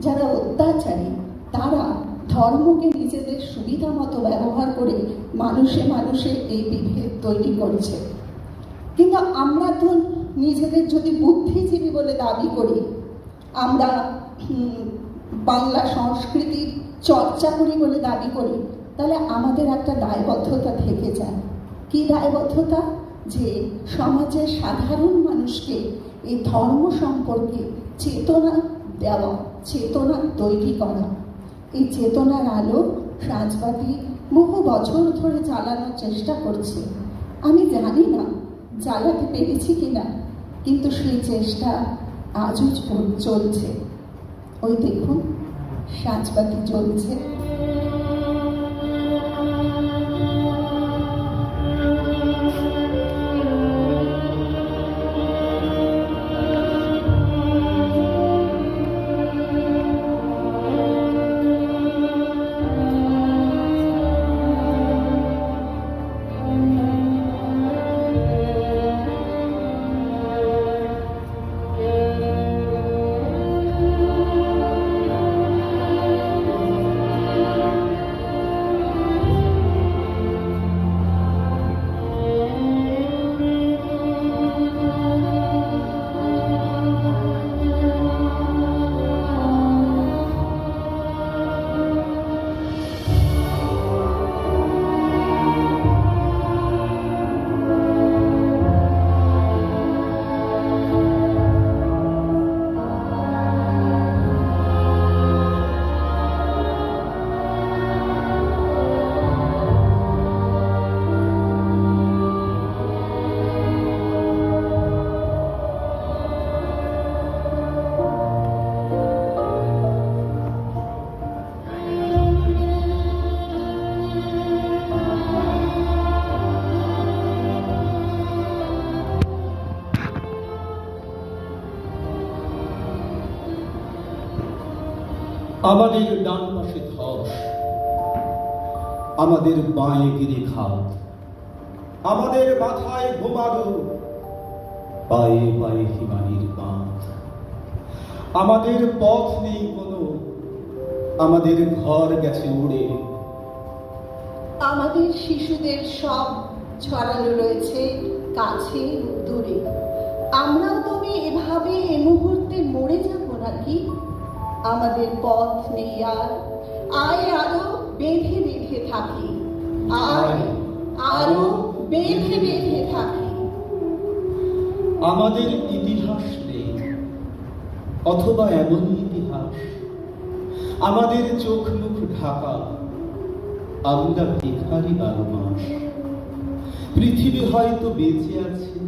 যারা অত্যাচারী, তারা ধর্মকে নিজেদের সুবিধা মতো ব্যবহার করে মানুষে মানুষে এই বিভেদ তৈরি করছে। কিন্তু আমরা তো নিজেদের যদি বুদ্ধিজীবী বলে দাবি করি, আমরা বাংলা সংস্কৃতির চর্চা করি বলে দাবি করি, তাহলে আমাদের একটা দায়বদ্ধতা থেকে যায়। কি দায়বদ্ধতা? যে সমাজের সাধারণ মানুষকে এই ধর্ম সম্পর্কে চেতনা দেওয়া চেতনা তৈরি করা এই চেতনার আলো রাজবাটি বহু বছর ধরে চালানোর চেষ্টা করছে। আমি জানি না জ্বালাতে পেরেছি কিনা, কিন্তু সেই চেষ্টা আজও চলছে। ওই দেখুন সাজবাতি চলছে। আমাদের ডান পাশে ধস আমাদের বাঁয়ে গিরে খাত আমাদের মাথায় বোমারো পায়ে পায়ে হিমানির বাঁধ। আমাদের পথ নেই কোনো। আমাদের ঘর গেছে উড়ে। আমাদের শিশুদের সব ছড়ানো রয়েছে কাছে দূরে। আমরাও তবে এভাবে এ মুহূর্তে মরে যাব নাকি? আমাদের পথ নেই আর। আয় আরও বেঁধে বেঁধে থাকি। আয় আরও বেঁধে বেঁধে থাকি। আমাদের ইতিহাস নেই অথবা এমন ইতিহাস। আমাদের চোখ মুখ ঢাকা আমরা ভিখারি বারো মাস। পৃথিবী হয়তো বেঁচে আছে